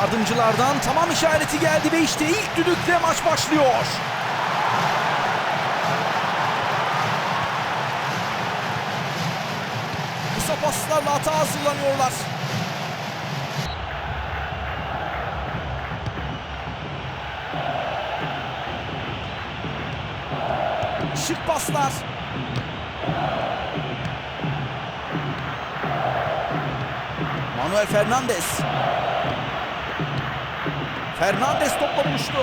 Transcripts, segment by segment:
Yardımcılardan tamam işareti geldi ve işte ilk düdükle maç başlıyor. Kısa paslarla hata hazırlanıyorlar. Şık paslar. Manuel Fernandes. Fernandes topla buluştu.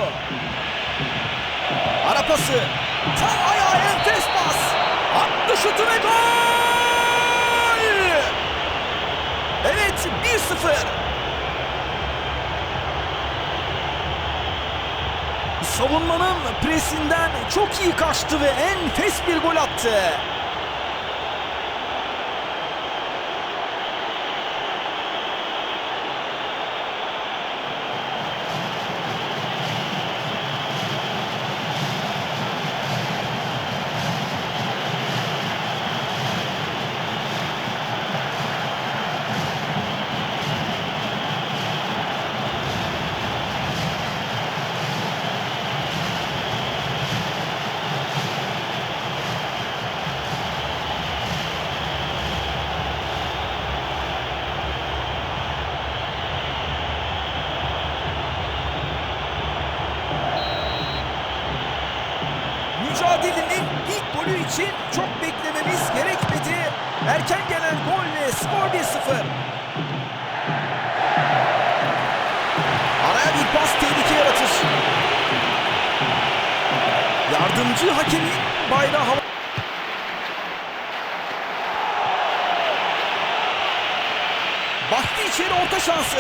Ara pası. Tam ayağa enfes pas. Attı şutu ve gol! Evet 1-0. Savunmanın presinden çok iyi kaçtı ve enfes bir gol attı. Mücadelenin ilk golü için çok beklememiz gerekmedi. Erken gelen golle skor 1-0. Araya bir pas tehlike yaratır. Yardımcı hakemin bayrağı hava... Baktı içeri orta şansı.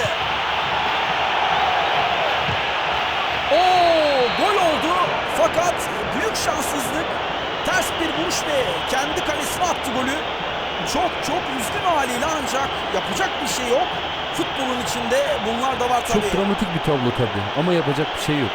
Oo, gol oldu fakat büyük şanssızlık. Ters bir vuruş ve kendi kalesine attı golü. Çok çok üzgün haliyle ancak yapacak bir şey yok. Futbolun içinde bunlar da var tabii. Çok dramatik bir tablo tabii ama yapacak bir şey yok.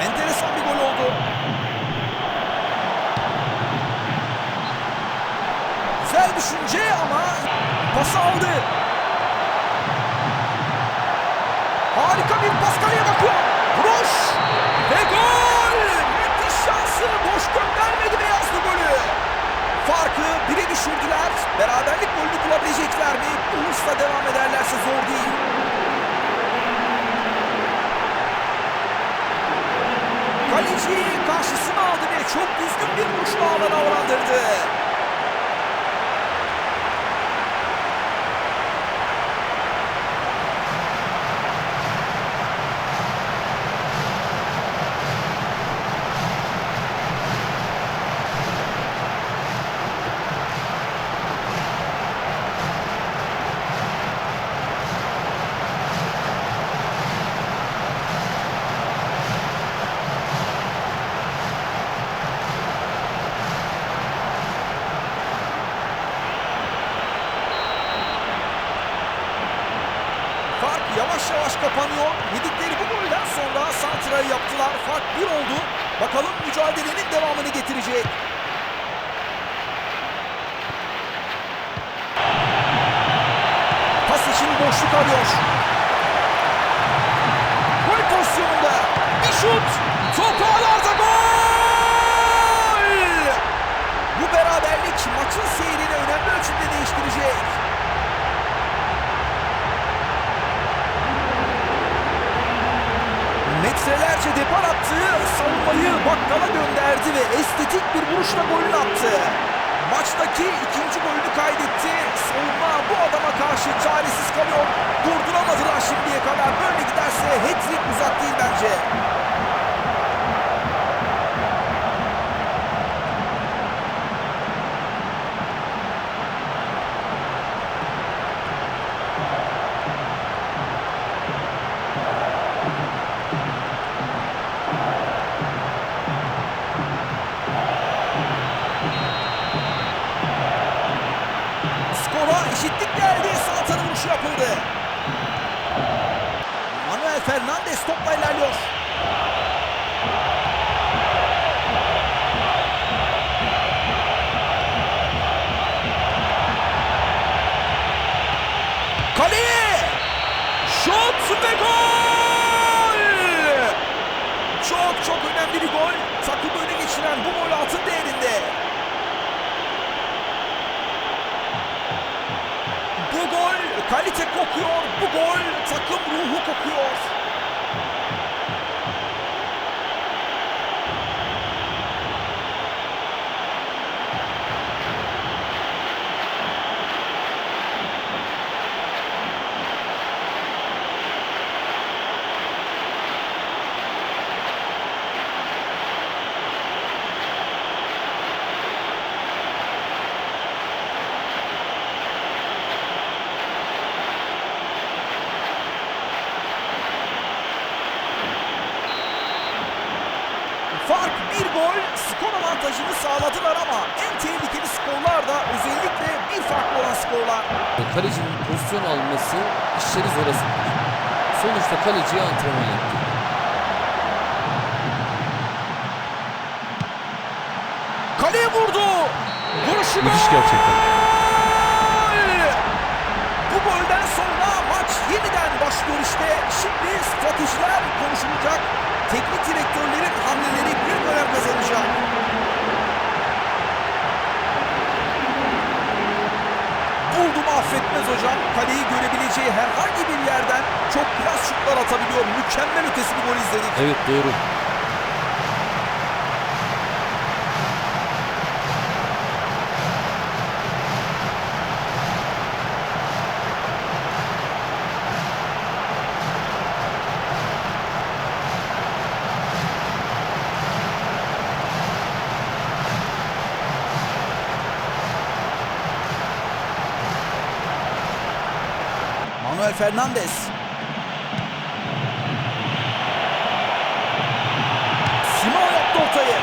Enteresan bir gol oldu. Güzel düşünce ama pası aldı. Harika bir pas kaleye bakıyor. Vuruş ve gol! Müthiş şansı boş göndermedi beyazlı golü. Farkı bire düşürdüler. Beraberlik bulabilecekler mi? Bu devam ederlerse zor değil. Kaleci karşısına aldı ve çok düzgün bir vuruşla alana avlandırdı. Kapanıyor. Yedikleri bu golden sonra santrayı yaptılar. Fark bir oldu. Bakalım mücadelenin devamını getirecek. Pas için boşluk arıyor. Gol pozisyonunda bir şut. Top ağlarda gol! Bu beraberlik maçın seyrini önemli ölçüde değiştirecek. Metrelerce depar attığı savunmayı bakkala gönderdi ve estetik bir vuruşla golünü attı. Maçtaki ikinci golünü kaydetti. Savunma bu adama karşı çaresiz kalıyor. Durduramadılar şimdiye kadar. Böyle giderse hat-trick uzak değil bence. Kaleye! Şut ve gol! Çok çok önemli bir gol. Takımı öne geçiren bu gol altın değerinde. Bu gol kalite kokuyor. Bu gol takım ruhu kokuyor. Zora sokar. Sonuçta kaleciye antrenman yaptı. Kaleye vurdu. Vuruşu Müthiş gerçekten. Bu golden sonra maç yeniden başlıyor işte. Şimdi stratejiler konuşulacak. Teknik direktörlerin hamleleri büyük önem kazanacak. Buldu mu affetmez hocam. Kaleyi görebileceği herhangi bir yerden çok klas şutlar atabiliyor. Mükemmel ötesi bir gol izledik. Evet doğru. Manuel Fernandes. Simon yaptı ortayı.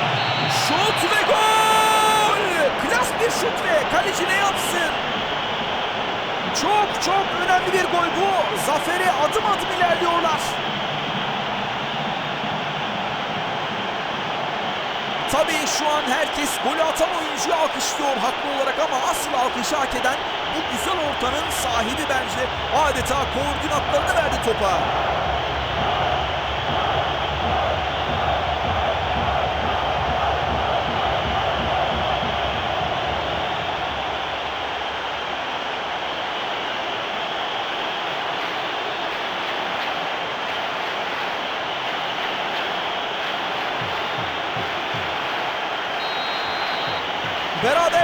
Şut ve gol! Klas bir şut ve kaleci ne yapsın? Çok çok önemli bir gol bu. Zafere adım adım ilerliyorlar. Tabii şu an herkes golü atan oyuncuyu alkışlıyor haklı olarak ama asıl alkışı hak eden bu güzel ortanın sahibi bence adeta koordinatlarını verdi topa.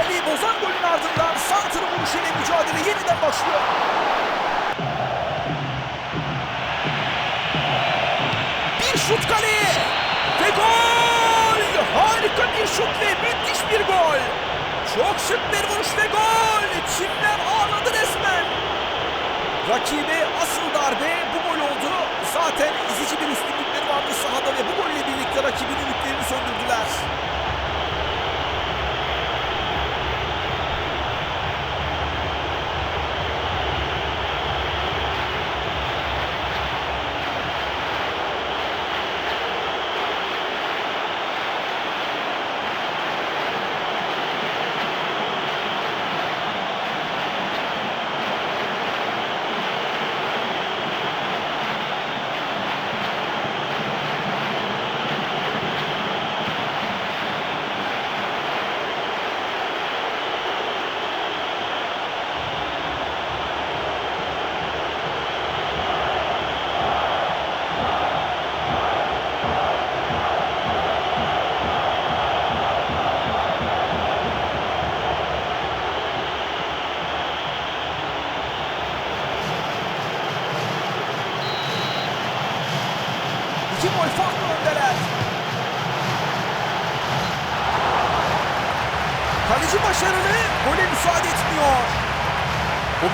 Beraberliği bozan golün ardından Santır vuruşuyla mücadele yeniden başlıyor. Bir şut kaleye ve gol! Harika bir şut ve müthiş bir gol. Çok şık bir vuruş ve gol. Çimler ağladı resmen. Rakibe asıl darbe bu gol oldu. Zaten ezici bir üstünlükleri vardı sahada ve bu golle birlikte rakibin ümitlerini söndürdüler.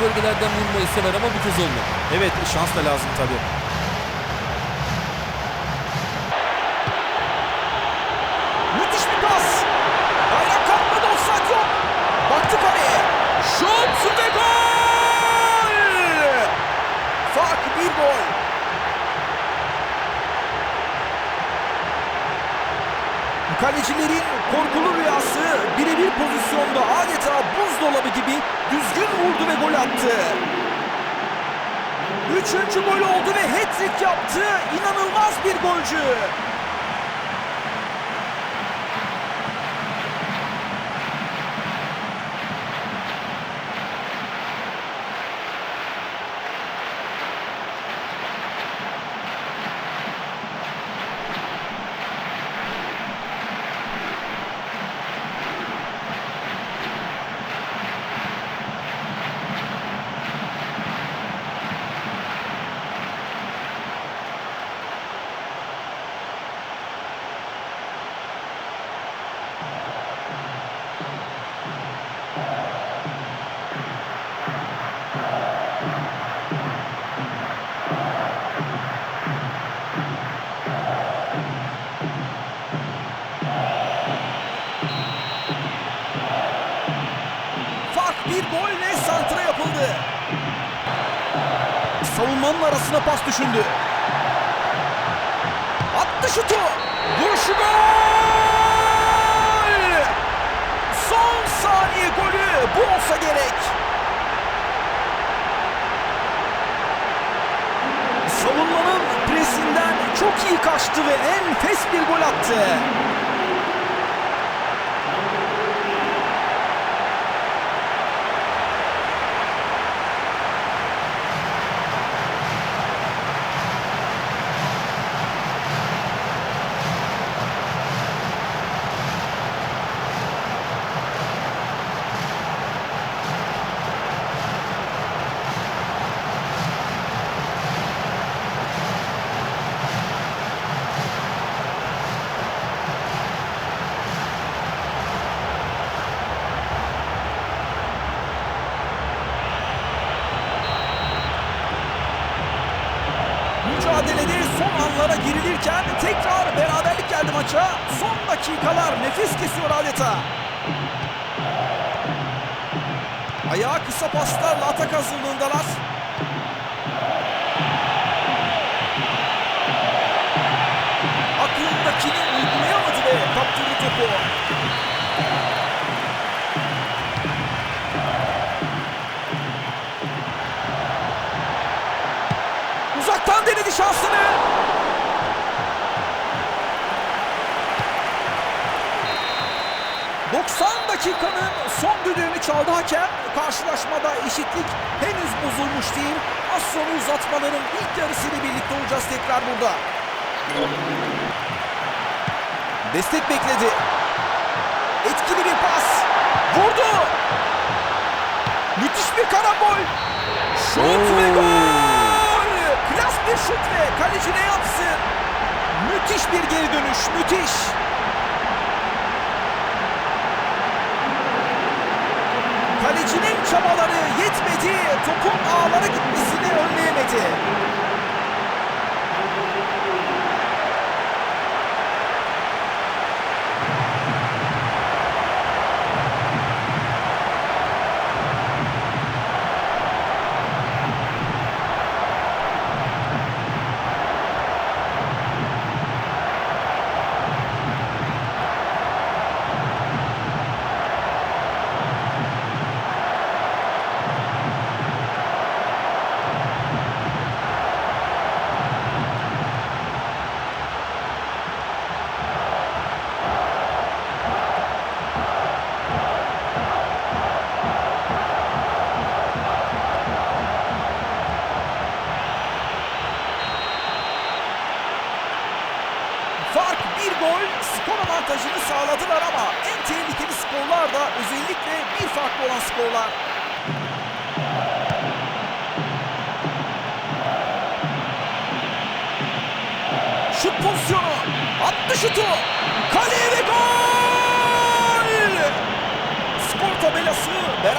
bölgelerden vurmayı sever ama bu kez olmadı. Evet şans da lazım tabii. Müthiş bir pas. Bayrak kalkmadı offside yok. Baktı kaleye. Şut ve gol. Fark bir gol. Kalecilerin korkulu rüyası pozisyonda adeta buzdolabı gibi düzgün vurdu ve gol attı. Üçüncü gol oldu ve hat-trick yaptı. İnanılmaz bir golcü. Bir golle santra yapıldı. Savunmanın arasına pas düşündü. Attı şutu. Vuruşu gol! Son saniye golü bu olsa gerek. Savunmanın presinden çok iyi kaçtı ve enfes bir gol attı. Mücadelede son anlara girilirken tekrar beraberlik geldi maça. Son dakikalar nefis kesiyor adeta. Ayağı kısa paslarla atak hazırlığındalar. Aklındakini uygulayamadı ve kaptırdı topu. Denedi şansını. ...90 dakikanın son düdüğünü çaldı hakem. Karşılaşmada eşitlik henüz bozulmuş değil. Az sonra uzatmaların ilk yarısıyla birlikte olacağız tekrar burada. Destek bekledi. Etkili bir pas. Vurdu. Müthiş bir karambol. Şut ve gol. Şut ve kaleci ne yapsın? Müthiş bir geri dönüş. Müthiş. Kalecinin çabaları yetmedi. Topun ağlara gitmesini önleyemedi.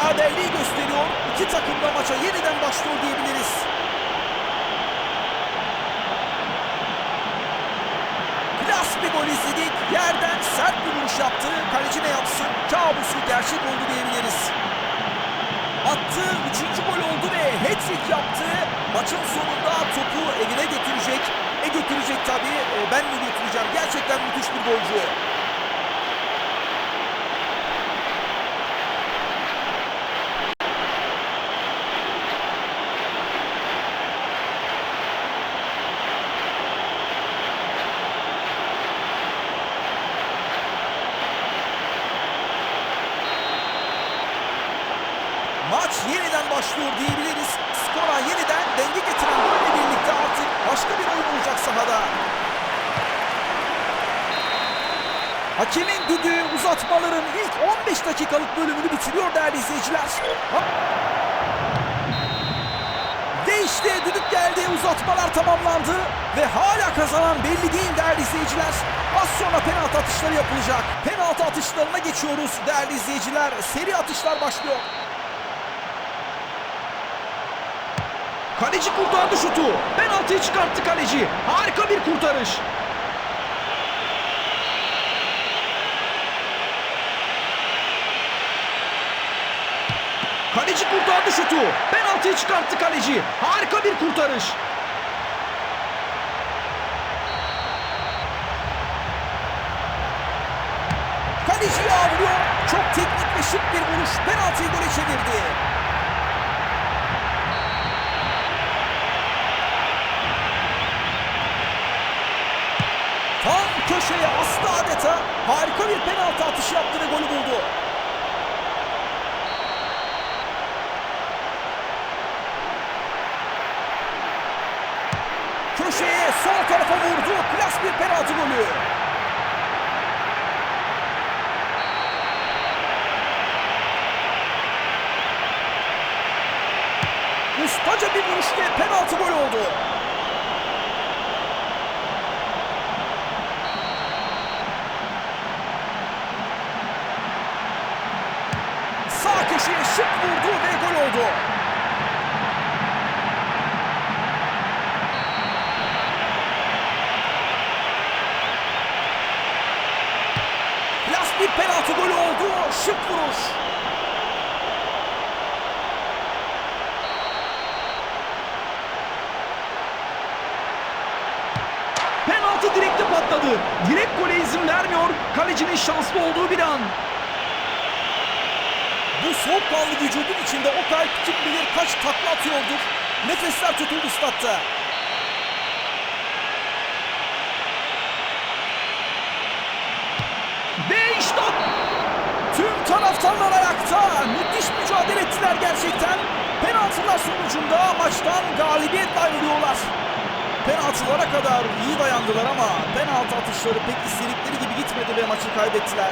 Beraberliği gösteriyor. İki takım da maça yeniden başlıyor diyebiliriz. Klas bir gol izledik. Yerden sert bir vuruş yaptı. Kaleci ne yapsın? Kabusu gerçek oldu diyebiliriz. Attığı üçüncü gol oldu ve hat-trick yaptı. Maçın sonunda topu evine götürecek. E götürecek tabii. E, ben de götüreceğim. Gerçekten müthiş bir golcü. Maç yeniden başlıyor diyebiliriz. Skora yeniden denge getiren golle birlikte artık başka bir oyun olacak sahada. Hakemin düdüğü uzatmaların ilk 15 dakikalık bölümünü bitiriyor değerli izleyiciler. Ha- işte düdük geldi, uzatmalar tamamlandı ve hala kazanan belli değil değerli izleyiciler. Az sonra penaltı atışları yapılacak. Penaltı atışlarına geçiyoruz değerli izleyiciler. Seri atışlar başlıyor. Kaleci kurtardı şutu. Penaltıyı çıkarttı kaleci. Harika bir kurtarış. Kaleci kurtardı şutu. Penaltıyı çıkarttı kaleci. Harika bir kurtarış. Kaleciyi avlıyor. Çok teknik ve şık bir vuruş. Penaltıyı gole çevirdi. Tam köşeye astı adeta. Harika bir penaltı atışı yaptı ve golü buldu. Köşeye sol tarafa vurdu. Klas bir penaltı golü. Ustaca bir vuruş ve penaltı golü oldu. Köşeye şık vurdu ve gol oldu. Klas bir penaltı golü oldu. Şık vuruş. Penaltı direkte patladı. Direkt gole izin vermiyor. Kalecinin şanslı olduğu bir an. Bu soğukkanlı vücudun içinde o kalp kim bilir kaç takla atıyordur. Nefesler tutuldu statta. Ve işte tüm taraftarlar ayakta. Müthiş mücadele ettiler gerçekten. Penaltılar sonucunda maçtan galibiyetle ayrılıyorlar. Penaltılara kadar iyi dayandılar ama penaltı atışları pek istedikleri gibi gitmedi ve maçı kaybettiler.